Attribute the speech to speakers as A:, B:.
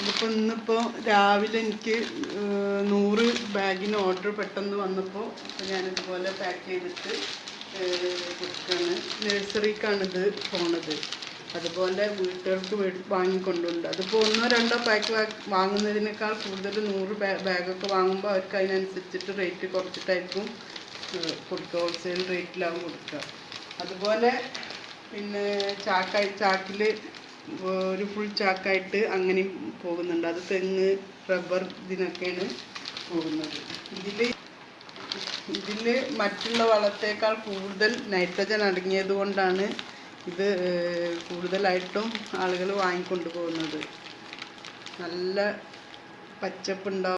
A: അപ്പോൾ ഇന്നിപ്പോൾ രാവിലെ എനിക്ക് നൂറ് ബാഗിന് ഓർഡർ പെട്ടെന്ന് വന്നപ്പോൾ ഞാനിതുപോലെ പാക്ക് ചെയ്തിട്ട് കൊടുക്കുകയാണ് നഴ്സറിക്കാണിത് പോണത്. അതുപോലെ വീട്ടുകാർക്ക് വാങ്ങിക്കൊണ്ടുണ്ട്. അതിപ്പോൾ ഒന്നോ രണ്ടോ പാക്ക് വാങ്ങുന്നതിനേക്കാൾ കൂടുതൽ നൂറ് ബാഗൊക്കെ വാങ്ങുമ്പോൾ അവർക്ക് അതിനനുസരിച്ചിട്ട് റേറ്റ് കുറച്ചിട്ടായിരിക്കും കൊടുക്കുക ഹോൾസെയിൽ റേറ്റിലാവും കൊടുക്കുക അതുപോലെ പിന്നെ ചാക്കായി ചാക്കിൽ ഒരു ഫുൾ ചാക്കായിട്ട് അങ്ങനെ പോകുന്നുണ്ട്. അത് തെങ്ങ് റബ്ബർ ഇതിനൊക്കെയാണ് പോകുന്നത്. ഇതിൽ ഇതിൽ മറ്റുള്ള വളത്തേക്കാൾ കൂടുതൽ നൈട്രജൻ അടങ്ങിയത് കൊണ്ടാണ് ഇത് കൂടുതലായിട്ടും ആളുകൾ വാങ്ങിക്കൊണ്ടു പോകുന്നത് നല്ല പച്ചപ്പുണ്ടാവും.